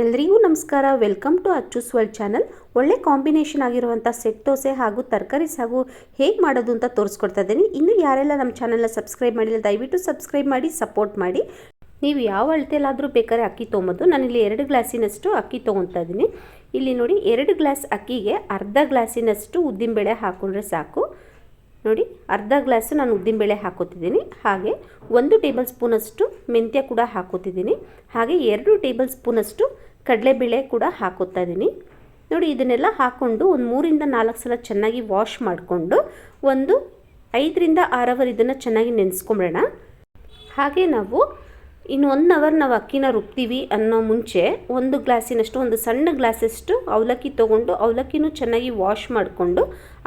ಎಲ್ರಿಗೂ ನಮಸ್ಕಾರ. Welcome to Achchu's world channel. ಒಳ್ಳೆ ಕಾಂಬಿನೇಷನ್ ಆಗಿರುವಂಥ ಸೆಟ್ ದೋಸೆ ಹಾಗೂ ತರಕಾರಿ ಸಾಗು ಹೇಗೆ ಮಾಡೋದು ಅಂತ ತೋರಿಸ್ಕೊಡ್ತಾ ಇದ್ದೀನಿ. ಇನ್ನು ಯಾರೆಲ್ಲ ನಮ್ಮ ಚಾನಲ್ನ ಸಬ್ಸ್ಕ್ರೈಬ್ ಮಾಡಿಲ್ಲ, ದಯವಿಟ್ಟು ಸಬ್ಸ್ಕ್ರೈಬ್ ಮಾಡಿ, ಸಪೋರ್ಟ್ ಮಾಡಿ. ನೀವು ಯಾವ ಅಳತೆಯಲ್ಲಾದರೂ ಬೇಕಾದ್ರೆ ಅಕ್ಕಿ ತೊಗೊಂಬೋದು. ನಾನಿಲ್ಲಿ ಎರಡು ಗ್ಲಾಸಿನಷ್ಟು ಅಕ್ಕಿ ತೊಗೊತಾ ಇದ್ದೀನಿ. ಇಲ್ಲಿ ನೋಡಿ, ಎರಡು ಗ್ಲಾಸ್ ಅಕ್ಕಿಗೆ ಅರ್ಧ ಗ್ಲಾಸಿನಷ್ಟು ಉದ್ದಿನಬೇಳೆ ಹಾಕ್ಕೊಂಡ್ರೆ ಸಾಕು. ನೋಡಿ, ಅರ್ಧ ಗ್ಲಾಸು ನಾನು ಉದ್ದಿನಬೇಳೆ ಹಾಕೋತಿದ್ದೀನಿ. ಹಾಗೆ ಒಂದು ಟೇಬಲ್ ಸ್ಪೂನಷ್ಟು ಮೆಂತ್ಯ ಕೂಡ ಹಾಕೋತಿದ್ದೀನಿ. ಹಾಗೆ ಎರಡು ಟೇಬಲ್ ಸ್ಪೂನಷ್ಟು ಕಡಲೆಬೇಳೆ ಕೂಡ ಹಾಕೋತಾ ಇದ್ದೀನಿ. ನೋಡಿ, ಇದನ್ನೆಲ್ಲ ಹಾಕ್ಕೊಂಡು ಒಂದು ಮೂರಿಂದ ನಾಲ್ಕು ಸಲ ಚೆನ್ನಾಗಿ ವಾಶ್ ಮಾಡಿಕೊಂಡು ಒಂದು ಐದರಿಂದ ಆರು ಅವರ್ ಇದನ್ನು ಚೆನ್ನಾಗಿ ನೆನೆಸ್ಕೊಂಬಿಡೋಣ. ಹಾಗೆ ನಾವು ಇನ್ನು ಒನ್ ಅವರ್ ನಾವು ಅಕ್ಕಿನ ರುಬ್ತೀವಿ ಅನ್ನೋ ಮುಂಚೆ ಒಂದು ಗ್ಲಾಸಿನಷ್ಟು, ಒಂದು ಸಣ್ಣ ಗ್ಲಾಸಷ್ಟು ಅವಲಕ್ಕಿ ತೊಗೊಂಡು ಅವಲಕ್ಕಿನೂ ಚೆನ್ನಾಗಿ ವಾಶ್ ಮಾಡಿಕೊಂಡು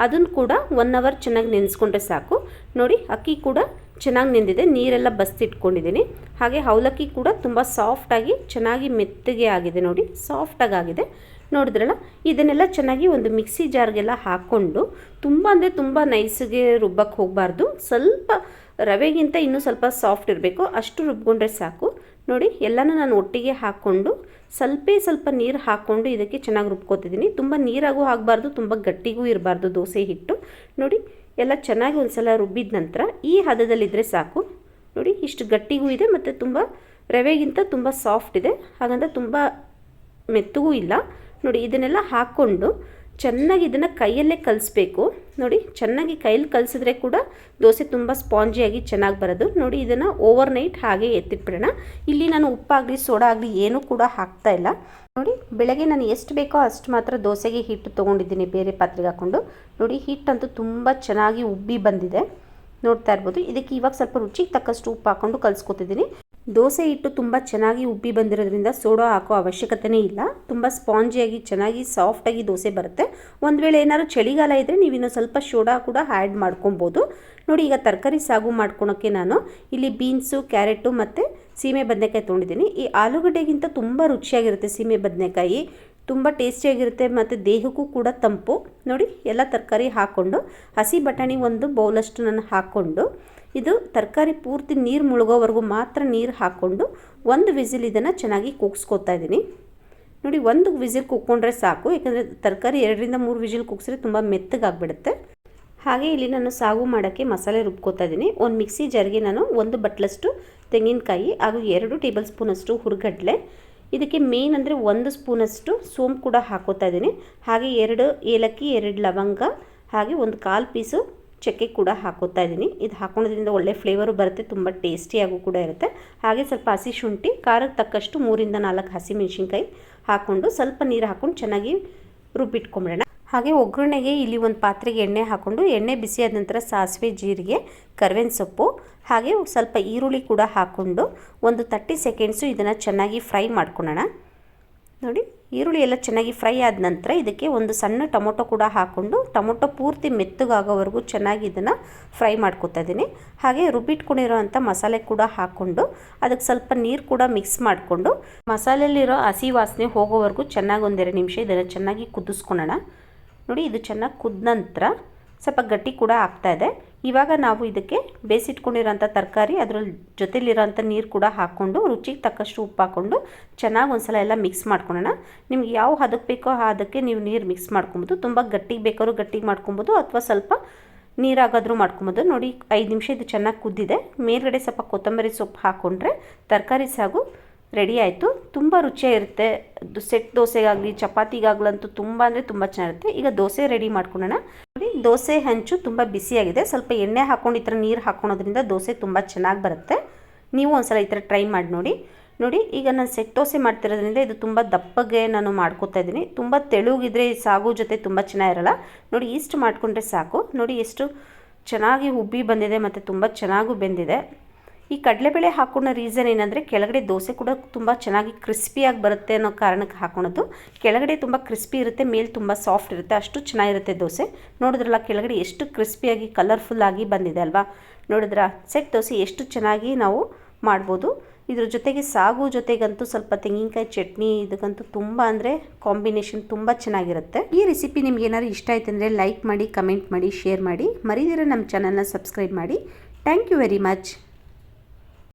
ಅದನ್ನು ಕೂಡ ಒನ್ ಅವರ್ ಚೆನ್ನಾಗಿ ನೆನೆಸ್ಕೊಂಡ್ರೆ ಸಾಕು. ನೋಡಿ, ಅಕ್ಕಿ ಕೂಡ ಚೆನ್ನಾಗಿ ನೆಂದಿದೆ, ನೀರೆಲ್ಲ ಬಸ್ತಿಟ್ಕೊಂಡಿದ್ದೀನಿ. ಹಾಗೆ ಅವಲಕ್ಕಿ ಕೂಡ ತುಂಬ ಸಾಫ್ಟಾಗಿ ಚೆನ್ನಾಗಿ ಮೆತ್ತಗೆ ಆಗಿದೆ ನೋಡಿ ಸಾಫ್ಟಾಗಿ ಆಗಿದೆ. ನೋಡಿದ್ರಲ್ಲ? ಇದನ್ನೆಲ್ಲ ಚೆನ್ನಾಗಿ ಒಂದು ಮಿಕ್ಸಿ ಜಾರ್ಗೆಲ್ಲ ಹಾಕ್ಕೊಂಡು ತುಂಬ ಅಂದರೆ ತುಂಬ ನೈಸಿಗೆ ರುಬ್ಬಕ್ಕೆ ಹೋಗಬಾರ್ದು. ಸ್ವಲ್ಪ ರವೆಗಿಂತ ಇನ್ನೂ ಸ್ವಲ್ಪ ಸಾಫ್ಟ್ ಇರಬೇಕು. ಅಷ್ಟು ರುಬ್ಕೊಂಡ್ರೆ ಸಾಕು. ನೋಡಿ, ಎಲ್ಲನೂ ನಾನು ಒಟ್ಟಿಗೆ ಹಾಕ್ಕೊಂಡು ಸ್ವಲ್ಪ ಸ್ವಲ್ಪ ನೀರು ಹಾಕ್ಕೊಂಡು ಇದಕ್ಕೆ ಚೆನ್ನಾಗಿ ರುಬ್ಕೋತಿದ್ದೀನಿ. ತುಂಬ ನೀರಾಗೂ ಆಗಬಾರ್ದು, ತುಂಬ ಗಟ್ಟಿಗೂ ಇರಬಾರ್ದು ದೋಸೆ ಹಿಟ್ಟು. ನೋಡಿ, ಎಲ್ಲ ಚೆನ್ನಾಗಿ ಒಂದು ಸಲ ರುಬ್ಬಿದ ನಂತರ ಈ ಹದದಲ್ಲಿದ್ದರೆ ಸಾಕು. ನೋಡಿ, ಇಷ್ಟು ಗಟ್ಟಿಗೂ ಇದೆ ಮತ್ತು ತುಂಬ ರವೆಗಿಂತ ತುಂಬ ಸಾಫ್ಟ್ ಇದೆ. ಹಾಗಂತ ತುಂಬ ಮೆತ್ತಗೂ ಇಲ್ಲ. ನೋಡಿ, ಇದನ್ನೆಲ್ಲ ಹಾಕ್ಕೊಂಡು ಚೆನ್ನಾಗಿ ಇದನ್ನು ಕೈಯಲ್ಲೇ ಕಲಿಸ್ಬೇಕು. ನೋಡಿ, ಚೆನ್ನಾಗಿ ಕೈಯಲ್ಲಿ ಕಲಿಸಿದ್ರೆ ಕೂಡ ದೋಸೆ ತುಂಬ ಸ್ಪಾಂಜಿಯಾಗಿ ಚೆನ್ನಾಗಿ ಬರೋದು. ನೋಡಿ, ಇದನ್ನು ಓವರ್ ನೈಟ್ ಹಾಗೆ ಎತ್ತಿಟ್ಬಿಡೋಣ. ಇಲ್ಲಿ ನಾನು ಉಪ್ಪಾಗಲಿ ಸೋಡಾ ಆಗಲಿ ಏನೂ ಕೂಡ ಹಾಕ್ತಾ ಇಲ್ಲ. ನೋಡಿ, ಬೆಳಗ್ಗೆ ನಾನು ಎಷ್ಟು ಬೇಕೋ ಅಷ್ಟು ಮಾತ್ರ ದೋಸೆಗೆ ಹಿಟ್ಟು ತೊಗೊಂಡಿದ್ದೀನಿ ಬೇರೆ ಪಾತ್ರೆಗೆ ಹಾಕ್ಕೊಂಡು. ನೋಡಿ, ಹಿಟ್ಟಂತೂ ತುಂಬ ಚೆನ್ನಾಗಿ ಉಬ್ಬಿ ಬಂದಿದೆ. ನೋಡ್ತಾ ಇರ್ಬೋದು. ಇದಕ್ಕೆ ಇವಾಗ ಸ್ವಲ್ಪ ರುಚಿಗೆ ತಕ್ಕಷ್ಟು ಉಪ್ಪು ಹಾಕ್ಕೊಂಡು ಕಲಿಸ್ಕೊತಿದ್ದೀನಿ. ದೋಸೆ ಹಿಟ್ಟು ತುಂಬ ಚೆನ್ನಾಗಿ ಉಬ್ಬಿ ಬಂದಿರೋದ್ರಿಂದ ಸೋಡಾ ಹಾಕೋ ಅವಶ್ಯಕತೆನೇ ಇಲ್ಲ. ತುಂಬ ಸ್ಪಾಂಜಿಯಾಗಿ, ಚೆನ್ನಾಗಿ ಸಾಫ್ಟಾಗಿ ದೋಸೆ ಬರುತ್ತೆ. ಒಂದು ವೇಳೆ ಏನಾದ್ರು ಚಳಿಗಾಲ ಇದ್ದರೆ ನೀವು ಇನ್ನೂ ಸ್ವಲ್ಪ ಸೋಡಾ ಕೂಡ ಆ್ಯಡ್ ಮಾಡ್ಕೊಬೋದು. ನೋಡಿ, ಈಗ ತರಕಾರಿ ಸಾಗು ಮಾಡ್ಕೊಳೋಕ್ಕೆ ನಾನು ಇಲ್ಲಿ ಬೀನ್ಸು ಕ್ಯಾರೆಟು ಮತ್ತು ಸೀಮೆ ಬದನೆಕಾಯಿ ತೊಗೊಂಡಿದ್ದೀನಿ. ಈ ಆಲೂಗಡ್ಡೆಗಿಂತ ತುಂಬ ರುಚಿಯಾಗಿರುತ್ತೆ ಸೀಮೆ ಬದನೆಕಾಯಿ. ತುಂಬ ಟೇಸ್ಟಿಯಾಗಿರುತ್ತೆ ಮತ್ತು ದೇಹಕ್ಕೂ ಕೂಡ ತಂಪು. ನೋಡಿ, ಎಲ್ಲ ತರಕಾರಿ ಹಾಕ್ಕೊಂಡು ಹಸಿ ಬಟಾಣಿ ಒಂದು ಬೌಲಷ್ಟು ನಾನು ಹಾಕ್ಕೊಂಡು ಇದು ತರಕಾರಿ ಪೂರ್ತಿ ನೀರು ಮುಳುಗೋವರೆಗೂ ಮಾತ್ರ ನೀರು ಹಾಕ್ಕೊಂಡು ಒಂದು ವಿಸಿಲ್ ಇದನ್ನು ಚೆನ್ನಾಗಿ ಕೂಗ್ಸ್ಕೊತಾ ಇದ್ದೀನಿ ನೋಡಿ, ಒಂದು ವಿಸಿಲ್ ಕುಕ್ಕೊಂಡ್ರೆ ಸಾಕು, ಯಾಕಂದರೆ ತರಕಾರಿ ಎರಡರಿಂದ ಮೂರು ವಿಸಿಲ್ ಕುಗ್ಸಿದ್ರೆ ತುಂಬ ಮೆತ್ತಗಾಗ್ಬಿಡುತ್ತೆ. ಹಾಗೆ ಇಲ್ಲಿ ನಾನು ಸಾಗು ಮಾಡೋಕ್ಕೆ ಮಸಾಲೆ ರುಬ್ಕೋತಾ ಇದ್ದೀನಿ ಒಂದು ಮಿಕ್ಸಿ ಜರ್ಗೆ ನಾನು ಒಂದು ಬಟ್ಲಷ್ಟು ತೆಂಗಿನಕಾಯಿ ಹಾಗೂ ಎರಡು ಟೇಬಲ್ ಸ್ಪೂನಷ್ಟು ಹುರ್ಗಡ್ಲೆ. ಇದಕ್ಕೆ ಮೇನ್ ಅಂದರೆ ಒಂದು ಸ್ಪೂನಷ್ಟು ಸೋಂಪು ಕೂಡ ಹಾಕೋತಾ ಇದ್ದೀನಿ ಹಾಗೆ ಎರಡು ಏಲಕ್ಕಿ, ಎರಡು ಲವಂಗ, ಹಾಗೆ ಒಂದು ಕಾಲು ಪೀಸು ಚಕ್ಕೆ ಕೂಡ ಹಾಕೋತಾ ಇದ್ದೀನಿ. ಇದು ಹಾಕೋದ್ರಿಂದ ಒಳ್ಳೆ ಫ್ಲೇವರು ಬರುತ್ತೆ, ತುಂಬ ಟೇಸ್ಟಿಯಾಗೂ ಕೂಡ ಇರುತ್ತೆ. ಹಾಗೆ ಸ್ವಲ್ಪ ಹಸಿ ಶುಂಠಿ ಖಾರಕ್ಕೆ ತಕ್ಕಷ್ಟು ಮೂರಿಂದ ನಾಲ್ಕು ಹಸಿ ಮೆಣಸಿನ್ಕಾಯಿ ಹಾಕ್ಕೊಂಡು ಸ್ವಲ್ಪ ನೀರು ಹಾಕ್ಕೊಂಡು ಚೆನ್ನಾಗಿ ರುಬ್ಬಿಟ್ಕೊಂಬಿಡೋಣ. ಹಾಗೆ ಒಗ್ಗರಣೆಗೆ ಇಲ್ಲಿ ಒಂದು ಪಾತ್ರೆಗೆ ಎಣ್ಣೆ ಹಾಕ್ಕೊಂಡು ಎಣ್ಣೆ ಬಿಸಿಯಾದ ನಂತರ ಸಾಸಿವೆ, ಜೀರಿಗೆ ಕರ್ಬೇವಿನ ಸೊಪ್ಪು, ಹಾಗೆ ಸ್ವಲ್ಪ ಈರುಳ್ಳಿ ಕೂಡ ಹಾಕ್ಕೊಂಡು ಒಂದು ತರ್ಟಿ ಸೆಕೆಂಡ್ಸು ಇದನ್ನು ಚೆನ್ನಾಗಿ ಫ್ರೈ ಮಾಡ್ಕೊಳ್ಳೋಣ ನೋಡಿ, ಈರುಳ್ಳಿ ಎಲ್ಲ ಚೆನ್ನಾಗಿ ಫ್ರೈ ಆದ ನಂತರ ಇದಕ್ಕೆ ಒಂದು ಸಣ್ಣ ಟೊಮೊಟೊ ಕೂಡ ಹಾಕ್ಕೊಂಡು ಟೊಮೊಟೊ ಪೂರ್ತಿ ಮೆತ್ತಗಾಗೋವರೆಗೂ ಚೆನ್ನಾಗಿ ಇದನ್ನು ಫ್ರೈ ಮಾಡ್ಕೊತಾ ಇದ್ದೀನಿ. ಹಾಗೆ ರುಬ್ಬಿಟ್ಕೊಂಡಿರೋವಂಥ ಮಸಾಲೆ ಕೂಡ ಹಾಕ್ಕೊಂಡು ಅದಕ್ಕೆ ಸ್ವಲ್ಪ ನೀರು ಕೂಡ ಮಿಕ್ಸ್ ಮಾಡಿಕೊಂಡು, ಮಸಾಲೆಯಲ್ಲಿರೋ ಹಸಿ ವಾಸನೆ ಹೋಗೋವರೆಗೂ ಚೆನ್ನಾಗಿ ಒಂದೆರಡು ನಿಮಿಷ ಇದನ್ನು ಚೆನ್ನಾಗಿ ಕುದಿಸ್ಕೊಳ್ಳೋಣ. ನೋಡಿ, ಇದು ಚೆನ್ನಾಗಿ ಕುದ್ದ ನಂತರ ಸ್ವಲ್ಪ ಗಟ್ಟಿ ಕೂಡ ಆಗ್ತಾ ಇದೆ. ಇವಾಗ ನಾವು ಇದಕ್ಕೆ ಬೇಯಿಸಿಟ್ಕೊಂಡಿರೋಂಥ ತರಕಾರಿ ಅದ್ರ ಜೊತೆಲಿರೋಂಥ ನೀರು ಕೂಡ ಹಾಕ್ಕೊಂಡು, ರುಚಿಗೆ ತಕ್ಕಷ್ಟು ಉಪ್ಪು ಹಾಕ್ಕೊಂಡು ಚೆನ್ನಾಗಿ ಒಂದು ಸಲ ಎಲ್ಲ ಮಿಕ್ಸ್ ಮಾಡ್ಕೊಳ್ಳೋಣ ನಿಮ್ಗೆ ಯಾವ ಹದಕ್ಕೆ ಬೇಕೋ ಆ ಹದಕ್ಕೆ ನೀವು ನೀರು ಮಿಕ್ಸ್ ಮಾಡ್ಕೊಬೋದು. ತುಂಬ ಗಟ್ಟಿಗೆ ಬೇಕಾದ್ರೂ ಗಟ್ಟಿಗೆ ಮಾಡ್ಕೊಬೋದು, ಅಥವಾ ಸ್ವಲ್ಪ ನೀರಾಗಾದರೂ ಮಾಡ್ಕೊಬೋದು. ನೋಡಿ, ಐದು ನಿಮಿಷ ಇದು ಚೆನ್ನಾಗಿ ಕುದ್ದಿದೆ. ಮೇಲ್ಗಡೆ ಸ್ವಲ್ಪ ಕೊತ್ತಂಬರಿ ಸೊಪ್ಪು ಹಾಕ್ಕೊಂಡ್ರೆ ತರಕಾರಿ ಸಾಗು ರೆಡಿ ಆಯಿತು. ತುಂಬ ರುಚಿಯಾಗಿರುತ್ತೆ. ಸೆಟ್ ದೋಸೆಗಾಗಲಿ, ಚಪಾತಿಗಾಗಲಂತೂ ತುಂಬ ಅಂದರೆ ತುಂಬ ಚೆನ್ನಾಗಿರುತ್ತೆ. ಈಗ ದೋಸೆ ರೆಡಿ ಮಾಡ್ಕೊಳ್ಳೋಣ ನೋಡಿ ದೋಸೆ ಹಂಚು ತುಂಬ ಬಿಸಿಯಾಗಿದೆ ಸ್ವಲ್ಪ ಎಣ್ಣೆ ಹಾಕ್ಕೊಂಡು ಈ ಥರ ನೀರು ಹಾಕ್ಕೊಳೋದ್ರಿಂದ ದೋಸೆ ತುಂಬ ಚೆನ್ನಾಗಿ ಬರುತ್ತೆ. ನೀವು ಒಂದ್ಸಲ ಈ ಥರ ಟ್ರೈ ಮಾಡಿ ನೋಡಿ. ನೋಡಿ, ಈಗ ನಾನು ಸೆಟ್ ದೋಸೆ ಮಾಡ್ತಿರೋದ್ರಿಂದ ಇದು ತುಂಬ ದಪ್ಪಗೆ ನಾನು ಮಾಡ್ಕೋತಾ ಇದ್ದೀನಿ. ತುಂಬ ತೆಳುಗಿದ್ರೆ ಸಾಗು ಜೊತೆ ತುಂಬ ಚೆನ್ನಾಗಿರಲ್ಲ ನೋಡಿ ಇಷ್ಟು ಮಾಡಿಕೊಂಡ್ರೆ ಸಾಕು. ನೋಡಿ, ಎಷ್ಟು ಚೆನ್ನಾಗಿ ಉಬ್ಬಿ ಬಂದಿದೆ ಮತ್ತು ತುಂಬ ಚೆನ್ನಾಗೂ ಬೆಂದಿದೆ. ಈ ಕಡಲೆಬೇಳೆ ಹಾಕೊಂಡ ರೀಸನ್ ಏನಂದರೆ ಕೆಳಗಡೆ ದೋಸೆ ಕೂಡ ತುಂಬ ಚೆನ್ನಾಗಿ ಕ್ರಿಸ್ಪಿಯಾಗಿ ಬರುತ್ತೆ ಅನ್ನೋ ಕಾರಣಕ್ಕೆ ಹಾಕೊಳೋದು ಕೆಳಗಡೆ ತುಂಬ ಕ್ರಿಸ್ಪಿ ಇರುತ್ತೆ, ಮೇಲೆ ತುಂಬ ಸಾಫ್ಟ್ ಇರುತ್ತೆ, ಅಷ್ಟು ಚೆನ್ನಾಗಿರುತ್ತೆ ದೋಸೆ. ನೋಡಿದ್ರಲ್ಲ, ಕೆಳಗಡೆ ಎಷ್ಟು ಕ್ರಿಸ್ಪಿಯಾಗಿ ಕಲರ್ಫುಲ್ಲಾಗಿ ಬಂದಿದೆ ಅಲ್ವಾ? ನೋಡಿದ್ರ? ಸೆಟ್ ದೋಸೆ ಎಷ್ಟು ಚೆನ್ನಾಗಿ ನಾವು ಮಾಡ್ಬೋದು. ಇದ್ರ ಜೊತೆಗೆ ಸಾಗು ಜೊತೆಗಂತೂ ಸ್ವಲ್ಪ ತೆಂಗಿನಕಾಯಿ ಚಟ್ನಿ, ಇದಕ್ಕಂತೂ ತುಂಬ ಅಂದರೆ ಕಾಂಬಿನೇಷನ್ ತುಂಬ ಚೆನ್ನಾಗಿರುತ್ತೆ. ಈ ರೆಸಿಪಿ ನಿಮ್ಗೆ ಏನಾದ್ರು ಇಷ್ಟ ಆಯ್ತು ಅಂದರೆ ಲೈಕ್ ಮಾಡಿ ಕಮೆಂಟ್ ಮಾಡಿ ಶೇರ್ ಮಾಡಿ. ಮರಿದಿರ ನಮ್ಮ ಚಾನಲ್ನ ಸಬ್ಸ್ಕ್ರೈಬ್ ಮಾಡಿ. Thank you very much